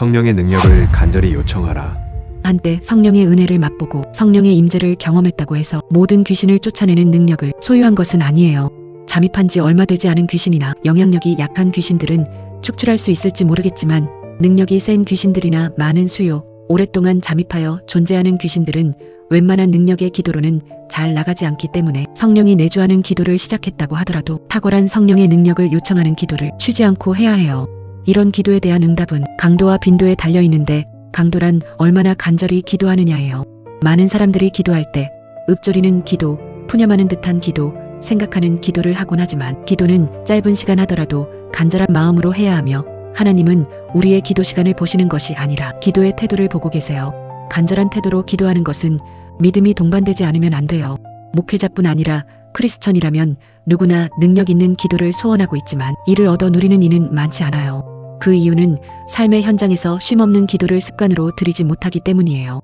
성령의 능력을 간절히 요청하라. 한때 성령의 은혜를 맛보고 성령의 임재를 경험했다고 해서 모든 귀신을 쫓아내는 능력을 소유한 것은 아니에요. 잠입한 지 얼마 되지 않은 귀신이나 영향력이 약한 귀신들은 축출할 수 있을지 모르겠지만 능력이 센 귀신들이나 많은 수요, 오랫동안 잠입하여 존재하는 귀신들은 웬만한 능력의 기도로는 잘 나가지 않기 때문에 성령이 내주하는 기도를 시작했다고 하더라도 탁월한 성령의 능력을 요청하는 기도를 쉬지 않고 해야 해요. 이런 기도에 대한 응답은 강도와 빈도에 달려 있는데 강도란 얼마나 간절히 기도하느냐예요. 많은 사람들이 기도할 때 읊조리는 기도, 푸념하는 듯한 기도, 생각하는 기도를 하곤 하지만 기도는 짧은 시간 하더라도 간절한 마음으로 해야 하며 하나님은 우리의 기도 시간을 보시는 것이 아니라 기도의 태도를 보고 계세요. 간절한 태도로 기도하는 것은 믿음이 동반되지 않으면 안 돼요. 목회자뿐 아니라 크리스천이라면 누구나 능력 있는 기도를 소원하고 있지만 이를 얻어 누리는 이는 많지 않아요. 그 이유는 삶의 현장에서 쉼없는 기도를 습관으로 들이지 못하기 때문이에요.